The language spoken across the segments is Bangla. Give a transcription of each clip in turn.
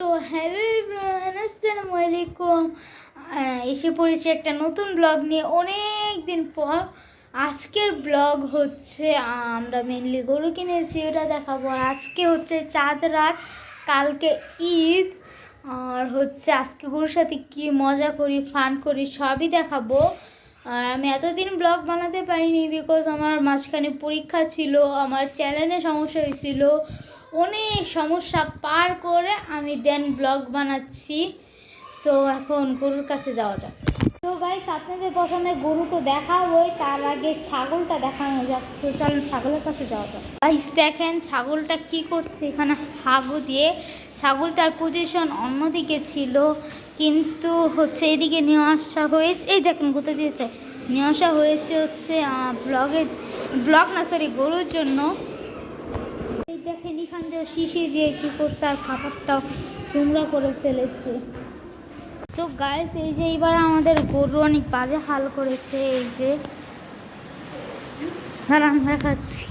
তো হ্যালো আসসালামু আলাইকুম। এসে পড়েছি একটা নতুন ব্লগ নিয়ে। অনেক দিন পর আজকের ব্লগ হচ্ছে, আমরা মেনলি গরু কিনেছি, ওটা দেখাবো। আর আজকে হচ্ছে চাঁদ রাত, কালকে ঈদ। আর হচ্ছে আজকে গরুর সাথে কি মজা করি ফান করি, সবই দেখাবো। আর আমি এতদিন ব্লগ বানাতে পারিনি বিকজ আমার মাঝখানে পরীক্ষা ছিল, আমার চ্যানেলে সমস্যা হয়েছিল। অনেক সমস্যা পার করে আমি দেন ব্লগ বানাচ্ছি। সো এখন গরুর কাছে যাওয়া যাক। তো গাইস আপনাদের প্রথমে গরু তো দেখাবোই, তার আগে ছাগলটা দেখানো যাক। সো চলুন ছাগলের কাছে যাওয়া যাক। গাইস দেখেন ছাগলটা কি করছে, এখানে হাগু দিয়ে। ছাগলটার পজিশন অন্যদিকে ছিল, কিন্তু হচ্ছে এদিকে নিয়ে আসা হয়েছে। এই দেখেন কোথা দিয়েছে। নিয়ে আসা হয়েছে হচ্ছে ব্লগের ব্লগ না সরি গরুর জন্য। দেখেন এখান দিয়ে শিশি দিয়ে কি করছে আর খাবারটাও নোংরা করে ফেলেছে। সো গাইস এই যে এইবার আমাদের গরু অনেক বাজে হাল করেছে, এই যে দাঁড়ান দেখাচ্ছি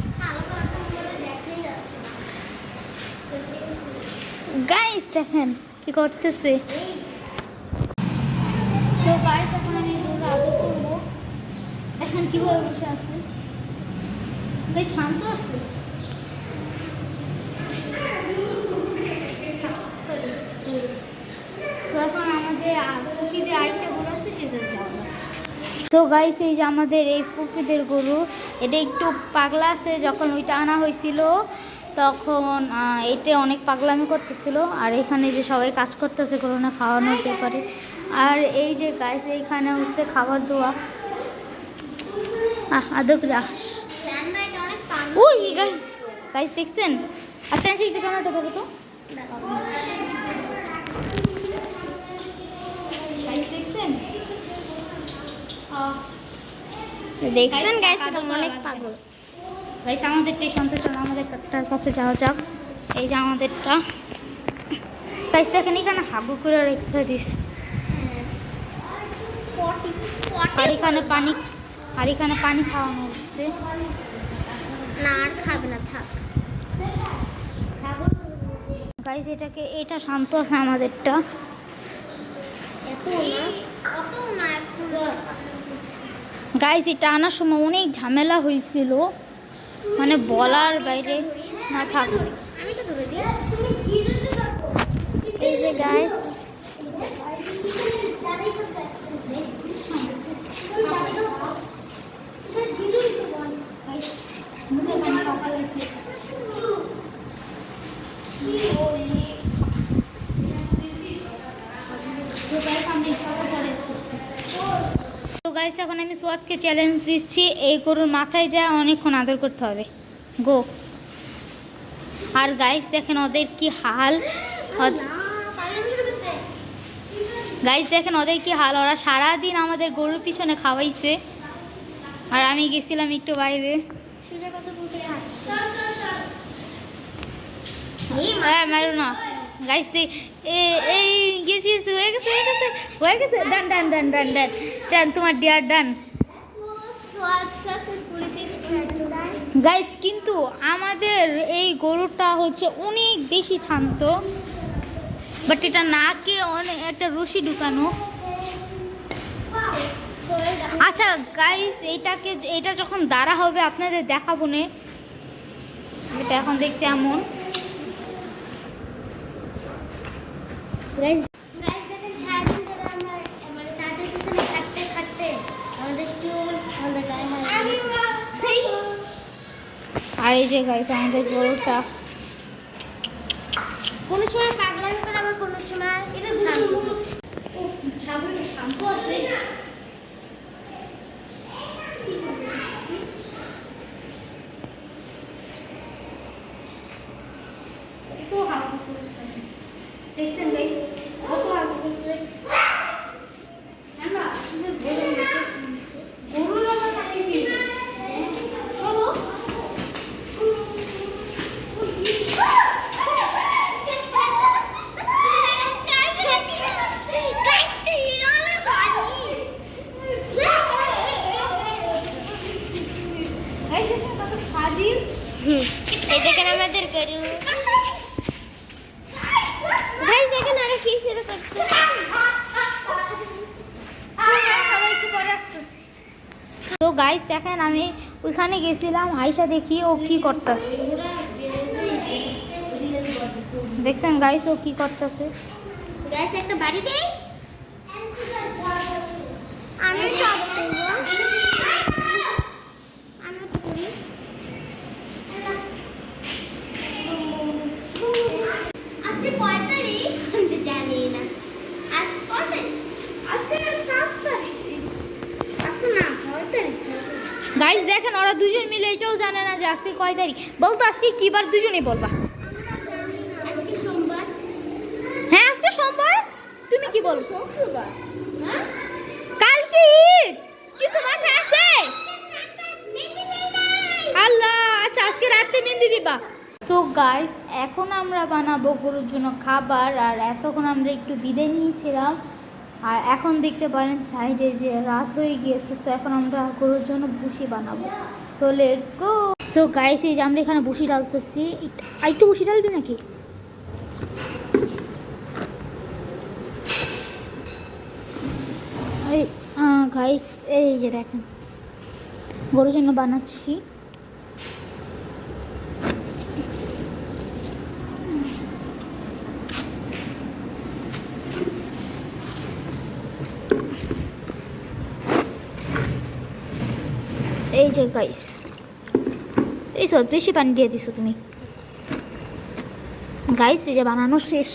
গাইস দেখেন কি করতেছে। তো গাইস এখন আমি গরু আদর করব। দেখেন কীভাবে বসে আছে। শান্ত আছে। তো গাইস এই যে আমাদের এই ফুকুদের গরু এটা একটু পাগলা আছে যখন ওইটা আনা হয়েছিল তখন এটা অনেক পাগলামি করতেছিল আর এখানে যে সবাই কাজ করতেছে করোনা খাওয়ানোর ব্যাপারে। আর এই যে গাইস এইখানে হচ্ছে খাবার দেওয়া আহ আদক রাস। ওই গাই গাইস দেখছেন? আচ্ছা একটু ক্যামেরাটা ধরো তো গাইস দেখছেন দেখছেন গাইস এটা অনেক পাগল। গাইস আমাদেরটা সন্তুষ্ট আমাদের কাটার কাছে যাওয়া যাক। এই যে আমাদেরটা। গাইস দেখেন এখানে হাবু করে রেখে দিস। আর এখানে পানি আর এখানে পানি খাওয়ানো হচ্ছে। না আর খাবে না থাক। গাইস এটাকে এটা শান্ত আছে আমাদেরটা। এত না কত না। গাইস এটা আনার সময় অনেক ঝামেলা হয়েছিল। মানে বলার বাইরে না থাক আমি তো ধরে দিই। তুমি জিরোতে রাখো এই যে গাইস তো গাইস এখন চ্যালেঞ্জ দিচ্ছি, এই গরুর মাথায় যায় অনেকক্ষণ আদর করতে হবে। গো। আর গাইস দেখেন ওদের কি হাল? গাইস দেখেন ওদের কি হাল? ওরা সারাদিন আমাদের গরুর পিছনে খাওয়াইছে। আর আমি গেছিলাম একটু বাইরে। হ্যাঁ এই হয়ে গেছে হয়ে গেছে হয়ে গেছে। ডান ডান ডান ডান ডান। ডান তোমার ডিয়ার ডান। গাইস কিন্তু আমাদের এই গরুটা হচ্ছে অনেক বেশি শান্ত বাট এটা নাকে অনেক একটা রশি ঢুকানো। আচ্ছা গাইস এইটাকে এটা যখন দাঁড়া হবে, আপনাদের দেখাবো নে। এটা এখন দেখতে এমন গাইস গাইস দেখেন সারাদিন ধরে আমরা মানে তাদের পিছনে খাটতে খাটতে আমাদের চুল আমাদের গায়ে হাত আর এই যে গাইস আমাদের গরুটা। কোনো সময় পাগলামি করে আবার কোনো সময় শান্ত ছাগলটা শান্ত আছে কত হাগু করছে দেখছেন গাইস কত হাগু করছে আমরা আসলে গরুর মতো কিনছে। গরুর আবার কাকে দিবে? চলো। গাইস দেখছেন কত ফাজিল এই দেখেন আমাদের গরু গাইস দেখেন শুরু করছে সবাই একটু পরে আসতেছি তো গাইস দেখেন, আমি ওইখানে গেছিলাম, আইসা দেখি ও কি করতাস দেখছেন গাইস ও কি করতেছে? গাইস একটা বাড়ি দেই? আমি টপ করব আমরা তো করি আজকে কয় তারিখ আমি তো জানি না আজকে কয় তারিখ আজকে পাঁচ তারিখ আজকে না ছয় তারিখ ছয় গাইস দেখেন ওরা দুজন মিলে এটাও জানে না যে আজকে কয় তারিখ। বলতো আজকে কি বার দুজনেই বলবা? হ্যাঁ আজকে সোমবার? তুমি কি বল শুক্রবার। হ্যাঁ? কালকে ঈদ! কিছু মাথায় আছে? আল্লাহ আচ্ছা আজকে রাতে মেহেন্দি দিবা? সো গাইস এখন আমরা বানাবো গরুর জন্য খাবার আর এতক্ষণ আমরা একটু বিদায় নিয়েছিলাম। আর এখন দেখতে পারেন সাইডে যে রাত হয়ে গিয়েছে সো এখন আমরা গরুর জন্য ভুসি বানাবো। So let's go so guys এই যে আমরা এখানে ভুসি ডালতেছি। একটু- ভুসি ডালবি নাকি? গাইস এই যে দেখেন, গরুর জন্য বানাচ্ছি। যে গাইস এই সব বেশি পানি দিয়ে দিছো তুমি। গাইস এই যে বানানো শেষ।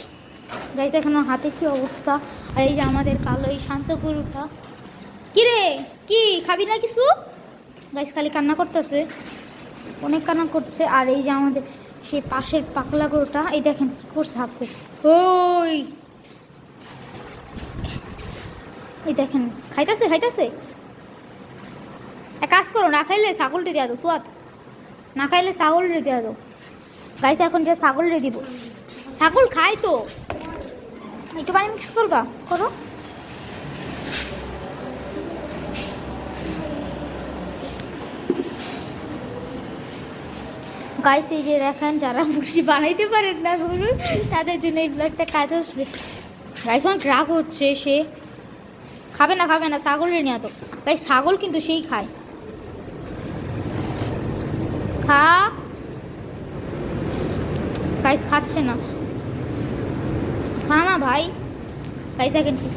গাইস দেখেন ওর হাতে কি অবস্থা। আর এই যে আমাদের কালো এই শান্ত গরুটা। কি রে কি, খাবি না কিছু? গাইস খালি কান্না করতেছে। অনেক কান্না করছে। আর এই যে আমাদের সেই পাশের পাকলা গরুটা, এই দেখেন কি করছে হাফু ওই। এই দেখেন, খাইতাছে খাইতাছে? এক কাজ করো, না খাইলে ছাগলটা দেওয়া দো সোয়াদ। না খাইলে ছাগলটা দেওয়া দো গাইস, এখন যে ছাগল ছাগলটা দিব। ছাগল খায় তো। একটু পানি মিক্স করবা, করো। গাইস, এই যে দেখেন, যারা মুসি বানাইতে পারেন না গরুর তাদের জন্য এই ব্লগটা কাজ আসবে। গাইস, অনেক রাগ হচ্ছে সে। খাবে না খাবে না ছাগলের নিয়ে তো। গাইস, ছাগল কিন্তু সেই খায়। খা। গাইস খাচ্ছে না। খা না ভাই। গাইস এখন কি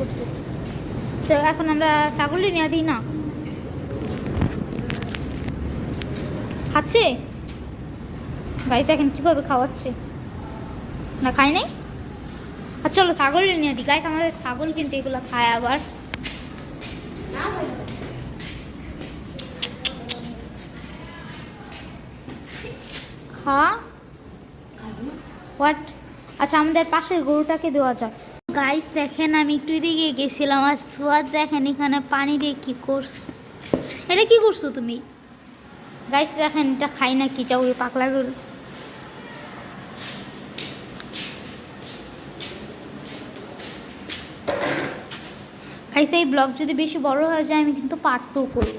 চল এখন আমরা ছাগলই নিয়ে দিই না। খাচ্ছে? গাইস দেখেন কীভাবে খাওয়াচ্ছে। না খাই নাই? আচ্ছা চলো, ছাগল নিয়ে দিই। গাইস আমাদের ছাগল কিন্তু এগুলো খায় আবার। খা হোয়াট আচ্ছা আমাদের পাশের গরুটাকে দেওয়া যাক। গাইস দেখেন, আমি একটু এদিকে গেছিলাম, আর সোয়াদ দেখেন, এখানে পানি দিয়ে কি করছ এটা কি করছ তুমি? গাইস দেখেন, এটা খাই না কি? যাও এই পাকলা গরু। গাইস এই ব্লগ যদি বেশি বড় হয়ে যায়, আমি কিন্তু পার্ট টু করব।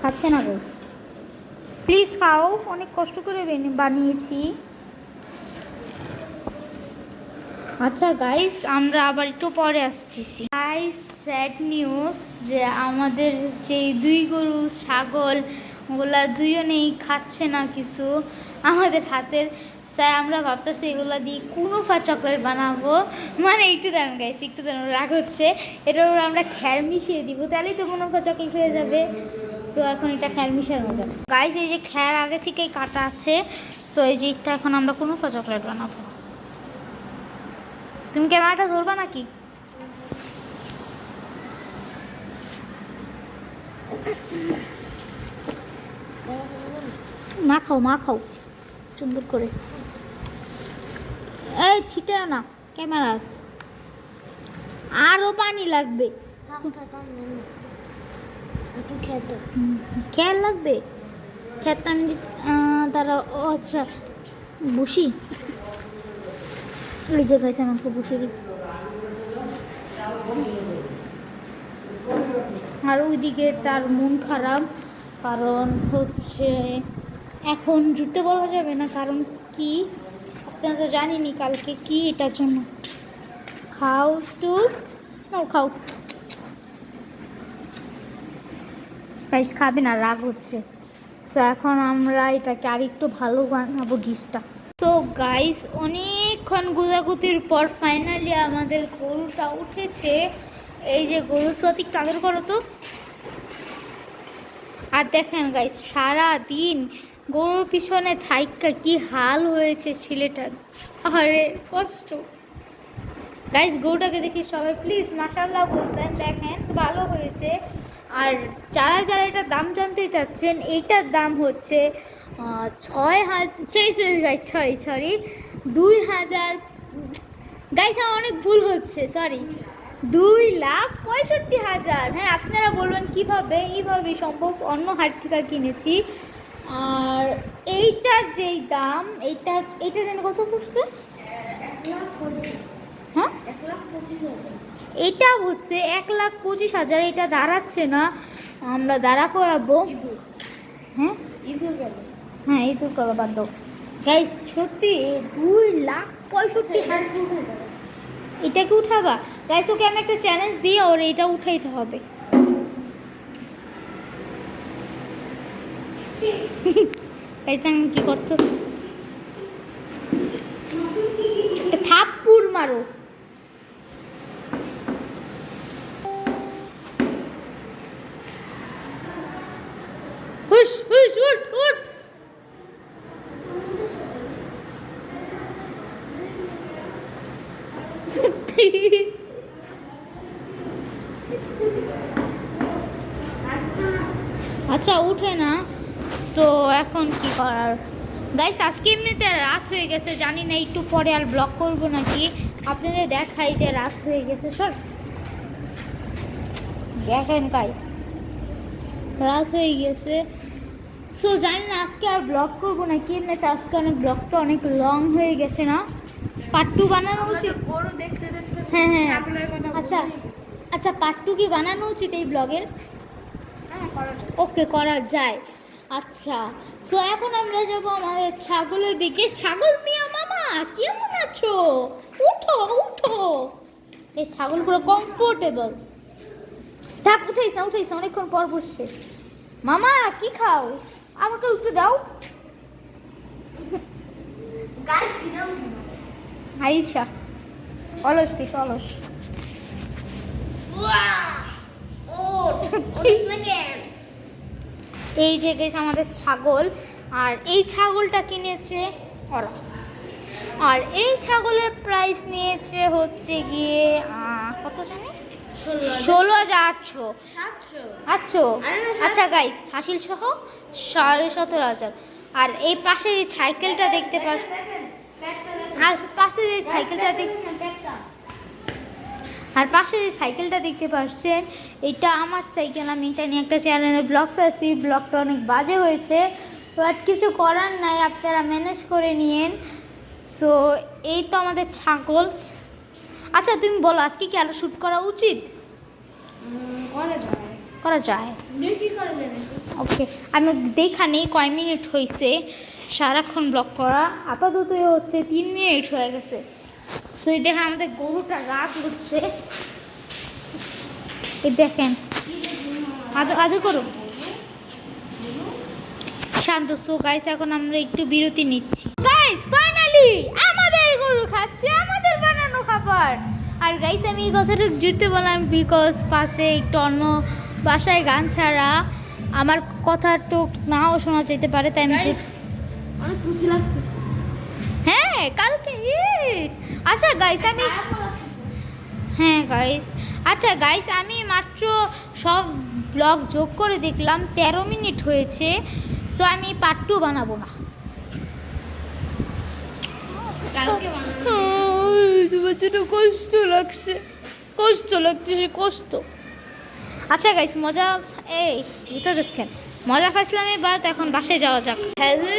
খাচ্ছে না গাইস প্লিজ খাও। অনেক কষ্ট করে বানিয়েছি। আচ্ছা গাইস আমরা আবার একটু পরে আসতেছি। গাইস স্যাড নিউজ যে আমাদের যে দুই গরু, ছাগল, ওগুলা দুজনেই খাচ্ছে না কিছু। আমাদের হাতের তাই আমরা ভাবতেছি এগুলা দিয়ে কুনুফা চকলেট বানাবো। মানে একটু দেন গাইস একটু দেন রাগ হচ্ছে। এটার আমরা খ্যার মিশিয়ে দিব, তাহলেই তো কুনুফা চকলেট হয়ে যাবে। সো এখন এটা খ্যার মিশানো যাবে গাইস এই যে খ্যার আগে থেকেই কাটা আছে, সো এই যে এটা এখন আমরা কুনুফা চকলেট বানাবো। তুমি ক্যামেরাটা ধরবা নাকি? মা খাও মা খাও সুন্দর করে। এই, ছিটে না ক্যামেরা আস আরও পানি লাগবে। খেয়াল লাগবে? খেতে আমি তারা ও আচ্ছা বসি। এই যে আমাকে বসে দিচ্ছি। আর ওইদিকে তার মন খারাপ, কারণ হচ্ছে এখন জুড়তে বলা যাবে না, কারণ কি? আপনারা তো জানিনি কালকে কি এটার জন্য। খাও নাও, খাও। গাইস খাবে না, রাগ হচ্ছে। সো এখন আমরা এটাকে আরেকটু ভালো বানাবো ডিশটা। তো গাইস অনেকক্ষণ গুজাগুতির পর ফাইনালি আমাদের গরুটা উঠেছে। এই যে গরু সতিক তাদের করো তো। আর দেখেন গাইস সারা দিন গরুর পিছনে থাইকা কি হাল হয়েছে ছেলেটার। আরে, কষ্ট। গাইস গরুটাকে দেখি সবাই প্লিজ মাশাল্লাহ বলবেন, দেখেন, ভালো হয়েছে। আর যারা যারা এটার দাম জানতে চাচ্ছেন এইটার দাম হচ্ছে ছয় হাজার সরি সরি সরি দুই হাজার গাইস আমার অনেক ভুল হচ্ছে সরি দুই লাখ পঁয়ষট্টি হাজার। হ্যাঁ আপনারা বলবেন কীভাবে? এইভাবে সম্ভব অন্য হাট থেকে কিনেছি। আর এইটার যেই দাম এইটার এইটা যেন কত পড়ছে? হ্যাঁ? এক লাখ পঁচিশ হাজার। এটা হচ্ছে এক লাখ পঁচিশ হাজার এটা দাঁড়াচ্ছে না। আমরা দাঁড়া করাবো। ইঁদুর। হ্যাঁ? ইঁদুর হ্যাঁ এই তো বাদ গাইস সত্যি দুই লাখ পঁয়ষট্টি হাজার এটাকে উঠাবা? গাইস ওকে আমি একটা চ্যালেঞ্জ দিয়ে ওর এটা উঠাইতে হবে। কি করতেছ। থাপ্পুর মারো হুশ হুশ উঠ উঠ আচ্ছা উঠে না সো এখন কি করার। গাইস আজকে এমনিতে রাত হয়ে গেছে জানি না একটু পরে আর ব্লগ করব নাকি। আপনাদের দেখাই যে রাত হয়ে গেছে সর দেখেন গাইস রাত হয়ে গেছে। সো জানি না আজকে আর ব্লগ করব নাকি এমনিতে আজকে অনেক ব্লগটা অনেক লং হয়ে গেছে না। পার্ট টু বানানো উচিত? গরু দেখতে দেখতে হ্যাঁ হ্যাঁ। আচ্ছা আচ্ছা পার্ট টু কি বানানো উচিত এই ব্লগের হ্যাঁ ওকে করা যায়। আচ্ছা সো এখন আমরা যাব আমাদের ছাগলের দিকে ছাগল মিয়া মামা কেমন আছো উঠো উঠো এই ছাগল পুরো কমফোর্টেবল থাক উঠাইস না উঠাইস না অনেকক্ষণ পর বসছে মামা কি খাও আমাকে একটু দাও গাছ দিলাম আইসা অলস পিস অলস এই যে গেছে আমাদের ছাগল আর এই ছাগলটা কিনেছে ওরা। আর এই ছাগলের প্রাইস নিয়েছে হচ্ছে গিয়ে কত জানি? ষোলো হাজার। আটশো। আটশো? আচ্ছা গাইস হাসিল সহ সাড়ে সতেরো হাজার। আর এই পাশে যে সাইকেলটা দেখতে পার আর পাশে যে সাইকেলটা দেখ আর পাশে যে সাইকেলটা দেখতে পাচ্ছেন এটা আমার সাইকেল। আমি এটা নিয়ে একটা চ্যানেলে ব্লগ ছাড়ছি। ব্লগটা অনেক বাজে হয়েছে বাট কিছু করার নাই, আপনারা ম্যানেজ করে নিয়েন। সো এই তো আমাদের ছাগল। আচ্ছা তুমি বলো, আজকে কি আরও শ্যুট করা উচিত? করা যায়। ওকে আমি দেখা নেই, কয় মিনিট হয়েছে সারাক্ষণ ব্লক করা। আপাতত হচ্ছে তিন মিনিট হয়ে গেছে। সো এই দেখেন আমাদের গরুটা রাগ হচ্ছে। এই দেখেন। আদর আদর করো শান্ত সো গাইস এখন আমরা একটু বিরতি নিচ্ছি। গাইস ফাইনালি আমাদের গরু খাচ্ছে আমাদের বানানো খাবার। আর গাইস আমি এই কথাটা জুড়তে বললাম বিকজ পাশে একটু অন্য বাসায় গান ছাড়া আমার কথা টুক নাও শোনা যেতে পারে তাই আমি অনেক খুশি লাগতেছে। হ্যাঁ কালকে আচ্ছা গাইস আমি হ্যাঁ গাইস আচ্ছা গাইস আমি মাত্র সব ব্লগ যোগ করে দেখলাম তেরো মিনিট হয়েছে সো আমি পার্ট টু বানাবো না। তোমার জন্য কষ্ট লাগছে কষ্ট লাগতেছে কষ্ট। আচ্ছা গাইস মজা এই ভিতরে দেখেন মজা পাইছিলাম এবার এখন বাসায় যাওয়া যাক। হ্যালো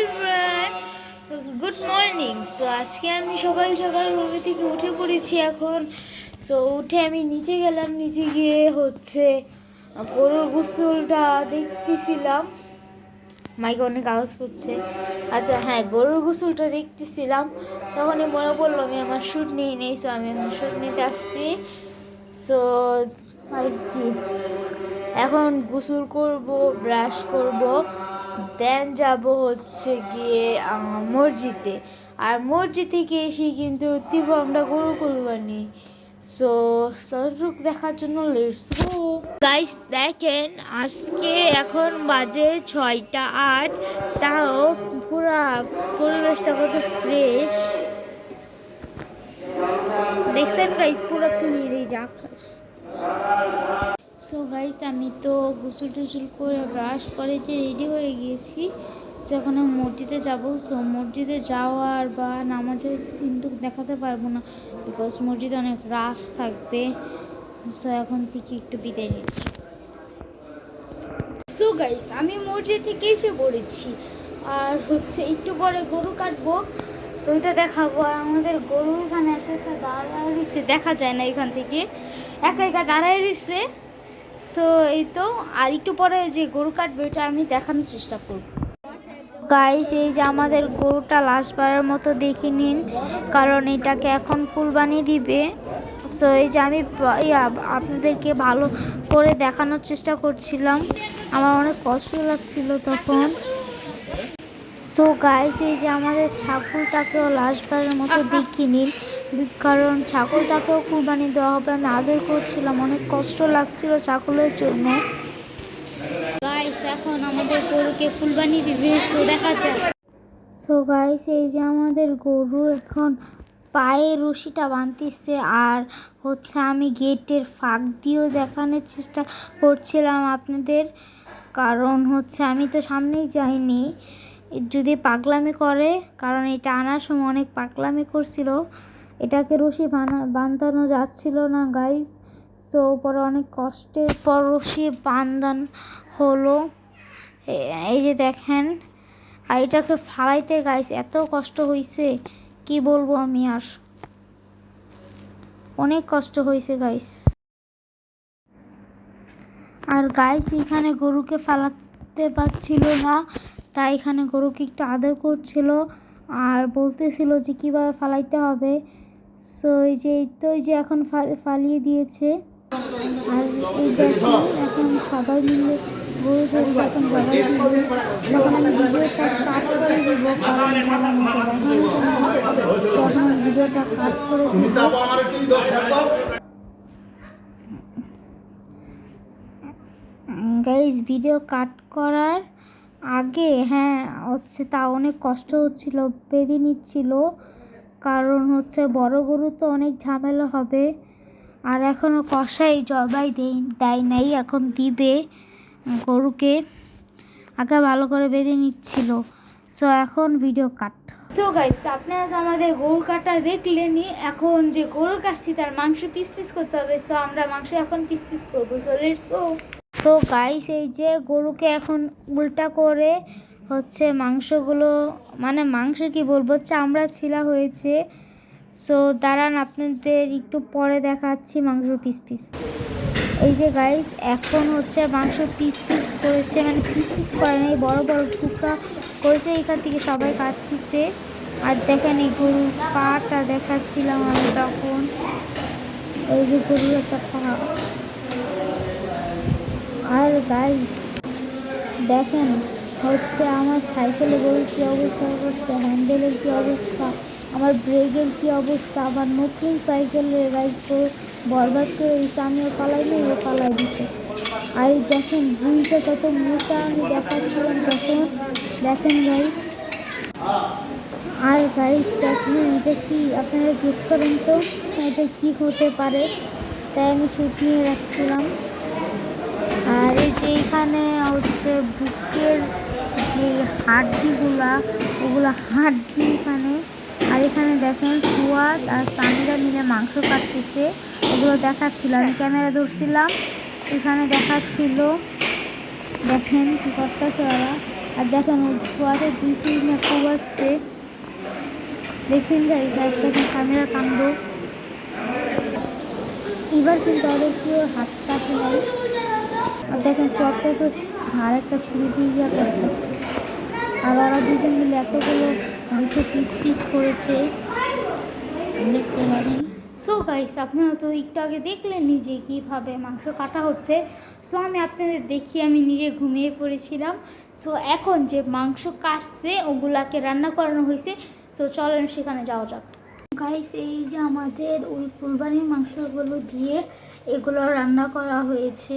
গুড মর্নিং সো আজকে আমি সকাল সকাল রুমে থেকে উঠে পড়েছি এখন। সো উঠে আমি নিচে গেলাম, নিচে গিয়ে হচ্ছে গরুর গোসলটা দেখতেছিলাম। মাইকে অনেক আওয়াজ করছে আচ্ছা হ্যাঁ গরুর গোসলটা দেখতেছিলাম। তখনই মনে পড়ল আমি আমার শ্যুট নিয়ে নেই সো আমি আমার শ্যুট নিতে আসছি। সো আর এখন গোসল করব ব্রাশ করব। দেন যাব হচ্ছে গিয়ে মসজিদে। আর মসজিদ থেকে এসে কিন্তু তীব্র আমরা গরু কুরবানি সো ততটুক দেখার জন্য লেটস গো গাইস দেখেন, আজকে এখন বাজে ছয়টা আট, তাও পুরা পরিবেশটা কত ফ্রেশ দেখছেন গাইস পুরো ক্লিয়ার এই সো গাইস আমি তো গোসল টুসুল করে ব্রাশ করে যে রেডি হয়ে গিয়েছি সো এখন আমি মসজিদে যাব। সো মসজিদে যাওয়ার বা নামাজের কিন্তু দেখাতে পারব না বিকজ মসজিদে অনেক রাশ থাকবে। সো এখন থেকে একটু বিদায় নিচ্ছি। সো গাইস আমি মসজিদ থেকে এসে পড়েছি। আর হচ্ছে একটু পরে গরু কাটবো। সো এটা দেখাবো। আর আমাদের গরু এখানে একা একা দাঁড়ায় রয়েছে। দেখা যায় না এখান থেকে। একা একা দাঁড়ায় রয়েছে। সো এই তো, আর একটু পরে যে গরু কাটবে এটা আমি দেখানোর চেষ্টা করব। গাইস এই যে আমাদের গরুটা লাশবারের মতো দেখে নিন, কারণ এটাকে এখন কুরবানি দিবে। সো এই যে আমি আপনাদেরকে ভালো করে দেখানোর চেষ্টা করছিলাম। আমার অনেক কষ্ট লাগছিল তখন। সো গাইস এই যে আমাদের ছাগলটাকেও লাশবারের মতো দেখে নিন। কারণ ছাগলটাকেও কুরবানি দেওয়া হবে। আমি আদর করছিলাম অনেক কষ্ট লাগছিল ছাগলের জন্য। গাইস এখন আমাদের গরুকে কুরবানি দিবে সো দেখা যাক। সো গাইস এই যে আমাদের গরু এখন পায়ে রশিটা বাঁধতেছে আর হচ্ছে আমি গেটের ফাঁক দিয়েও দেখানোর চেষ্টা করছিলাম আপনাদের। কারণ হচ্ছে আমি তো সামনেই যাইনি। যদি পাগলামি করে কারণ এটা আনার সময় অনেক পাগলামি করছিল। এটাকে রশি বানা, বাঁধানো যাচ্ছিল না গাইস সো পরে অনেক কষ্টের পর রশি বান্ধান হলো। এই যে দেখেন, আর এটাকে ফালাইতে গাইস এত কষ্ট হয়েছে কি বলব আমি আর? অনেক কষ্ট হয়েছে গাইস আর গাইস এখানে গরুকে ফালাতে পারছিল না, তাই এখানে গরুকে একটু আদর করছিল। আর বলতেছিল যে কীভাবে ফালাইতে হবে। সো এই যে এই তো এই যে এখন ফালিয়ে দিয়েছে। আর এই দেখেন এখন সবাই মিলে গরু দিবে আমি ভিডিওটা কাট করে দেবো আমি ভিডিওটা কাট করে দেবো গাইজ ভিডিও কাট করার আগে হ্যাঁ হচ্ছে তা অনেক কষ্ট হচ্ছিল বেঁধে নিচ্ছিল। কারণ হচ্ছে বড় গরু তো অনেক ঝামেলা হবে। আর এখনও কষাই জবাই দেয় দেয় নাই, এখন দিবে গরুকে। আগে ভালো করে বেঁধে নিচ্ছিল। সো এখন ভিডিও কাট সো গাইস আপনারা তো আমাদের গরু কাটা দেখলেনই, এখন যে গরু কাটছি তার মাংস পিস পিস করতে হবে। সো আমরা মাংস এখন পিস পিস করব। So let's go so guys এই যে গরুকে এখন উল্টা করে হচ্ছে মাংসগুলো মানে মাংস কি বলব, চামড়া ছিলা হয়েছে। সো দাঁড়ান, আপনাদের একটু পরে দেখাচ্ছি মাংস পিস পিস এই যে গাইস এখন হচ্ছে মাংস পিস পিস করেছে মানে পিস পিস করে নাই, বড়ো বড়ো টুকরা করেছে এখান থেকে সবাই কাটতেছে। আর দেখেন এই গরুর পাটা দেখাচ্ছিলাম আমি তখন। এই যে গরুর একটা পা। আর গাইস দেখেন হচ্ছে আমার সাইকেলে গরুর কী অবস্থা অবস্থা হ্যান্ডেলের কী অবস্থা, আমার ব্রেকের কী অবস্থা আবার নতুন সাইকেলের গাইস করে বরবাদ করে দিচ্ছে আমিও পালাই নেই, ও পালাই দিচ্ছে আর এই দেখেন বুড়িটা কত মোটা, আমি দেখাচ্ছিলাম তখন দেখেন গাইস আর গাইস দেখেন এটা আপনারা গেস করেন তো, এটা কি হতে পারে? তাই আমি শুট নিয়ে রাখছিলাম। আর এই যে এখানে হচ্ছে বুকের যে হাড্ডিগুলা, ওগুলো হাড্ডি এখানে। আর এখানে দেখেন সুয়াদ আর সামিরা মিলে মাংস কাটতেছে। ওগুলো দেখাচ্ছিল, আমি ক্যামেরা ধরছিলাম। এখানে দেখাচ্ছিল, দেখেন কি করতেছে ওরা। আর দেখেন সুয়াদের দুই সিজ খুব আসছে দেখছেন দেখেন ক্যামেরা কান্দ এবার কিন্তু ওদের কেউ হাত কাটে আর দেখেন সবটা তো ধার একটা ছুরি দিয়ে গিয়ে ওরা দুজন মিলে এতগুলো মাংস পিস পিস করেছে। দেখতে পারেন সো গাইস আপনি হয়তো একটু আগে দেখলেন নিজে কীভাবে মাংস কাটা হচ্ছে। সো আমি আপনাদের দেখিয়ে আমি নিজে ঘুমিয়ে পড়েছিলাম। সো এখন যে মাংস কাটছে, ওগুলাকে রান্না করানো হয়েছে। সো চলেন সেখানে যাওয়া যাক। গাইস এই যে আমাদের ওই কুরবানির মাংসগুলো দিয়ে এগুলো রান্না করা হয়েছে।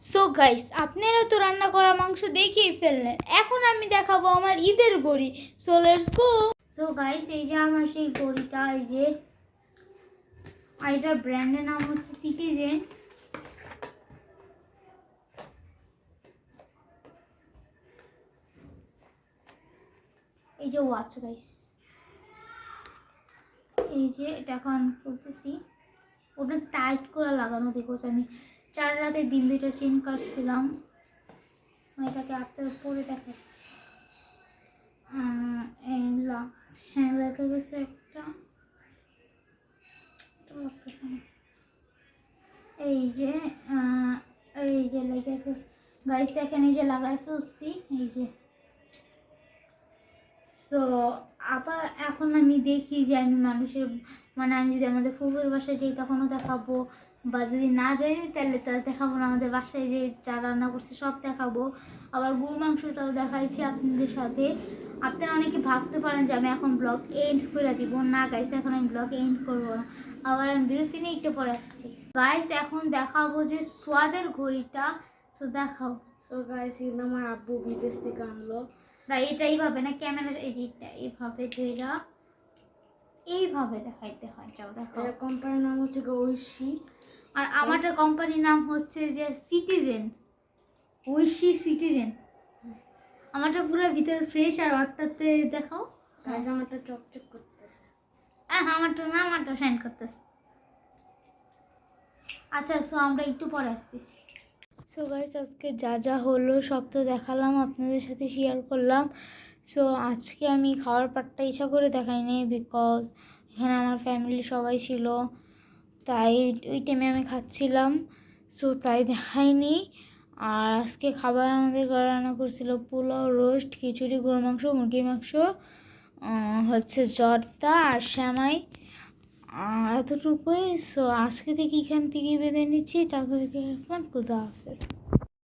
সো গাইস আপনারা তো রান্না করা মাংস দেখিয়ে ফেললেন। এখন আমি দেখাবো আমার ঈদের গড়ি। So let's go so guys এই যে আমার সেই গড়িটা, এই যে আর এটার ব্র্যান্ডের নাম হচ্ছে সিটিজেন এই যে ওয়াচ গাইস এই যে এটা এখন খুলতেছি। ওটা টাইট করে লাগানো দেখো আমি চার রাতে দিন দুইটা চেন কাটছিলাম। এটাকে আটতে পরে দেখাচ্ছি। হ্যাঁ এই লা- হ্যাঁ গেছে একটা। এই যে এই যে লেগেছে গাইস দেখেন, এই যে লাগাই ফেলছি, এই যে। সো আবার এখন আমি দেখি যে আমি মানুষের মানে আমি যদি আমাদের ফুফুর বাসায় যাই, তখনও দেখাবো। বা যদি না যাই তাহলে তাহলে দেখাবো না। আমাদের বাসায় যে যা রান্না করছে সব দেখাবো। আবার গরু মাংসটাও দেখাইছি আপনাদের সাথে। আপনারা অনেকে ভাবতে পারেন যে আমি এখন ব্লগ এন্ড করে দিব। না গাইস এখন আমি ব্লগ এন্ড করব না। আবার আমি বিরতি নিয়ে একটু পরে আসছি। গাইস এখন দেখাবো যে সোয়াদের ঘড়িটা। সো দেখাও। সো গাইস এটা আমার আব্বু বিদেশ থেকে আনলো। না এটা এইভাবে না ক্যামেরার এই যেটা এইভাবে যেটা। এইভাবে দেখাইতে হয়। যাও দেখো কোম্পানির নাম হচ্ছে ঐশী আর আমাদের কোম্পানির নাম হচ্ছে যে সিটিজেন ঐশী সিটিজেন আমারটা পুরো ভিতরে ফ্রেশ আর অর্থাৎ দেখাও। গাইস আমারটা চকচক করতেছে। আহ, আমারটা না আমারটা সাইন করতেছে। আচ্ছা সো আমরা একটু পরে আসতেছি। সো গাইস আজকে যা যা হলো সব তো দেখালাম আপনাদের সাথে শেয়ার করলাম। সো আজকে আমি খাওয়ার পাটটা ইচ্ছা করে দেখাইনি বিকজ এখানে আমার ফ্যামিলি সবাই ছিল। তাই ওই টাইমে আমি খাচ্ছিলাম। সো তাই দেখাইনি। আর আজকে খাবার আমাদের ঘরে রান্না করছিল পোলাও, রোস্ট, খিচুড়ি, গরুর মাংস, মুরগির মাংস হচ্ছে জর্দা আর শ্যামাই। এতটুকুই। সো আজকে থেকে এখান থেকে বেঁধে নিচ্ছি। থেকে খুদা হাফেজ